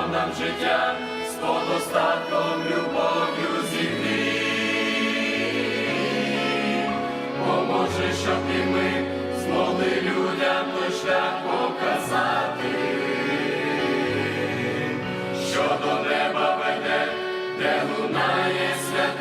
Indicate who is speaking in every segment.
Speaker 1: дарував нам життя з
Speaker 2: подостатком любов'ю зігрів. Поможи, щоб і ми змогли людям той шлях показати, що до неба веде, де лунає святий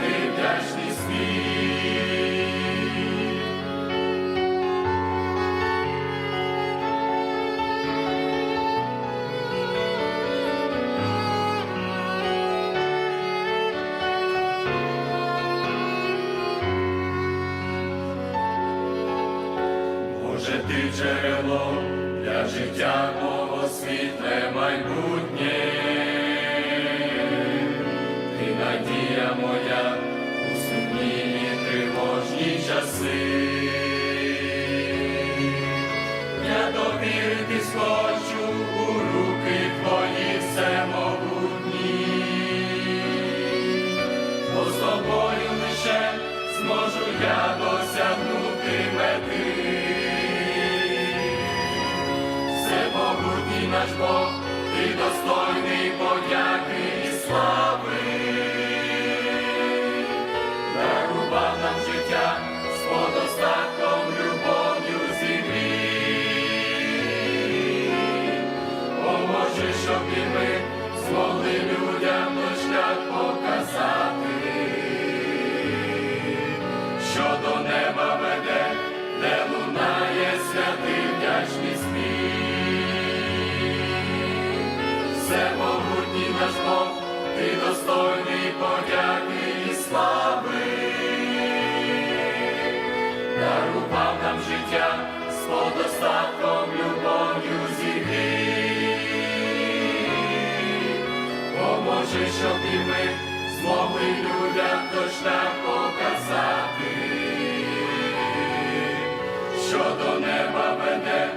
Speaker 2: Боже, ти джерело для життя мого світле майбутнє, ти надія моя у сумні тривожні часи. Я довіритись хочу у руки твої всемогутні, бо з тобою лише зможу я досягнути наш Бог, ти достойний подяки і слави, дарував нам життя з подостатком любов'ю зігрів. Поможи, щоб і ми змогли людям той шлях показати, що до неба веде, наш Бог, ти достойний подяки і слави, дарував нам життя з подостатком любов'ю зігрів. Поможи, щоб і ми змогли людям той показати, що до неба веде,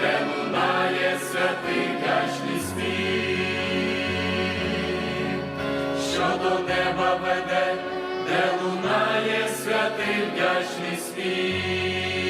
Speaker 2: де лунає святий до неба веде, де лунає святий вдячний спів.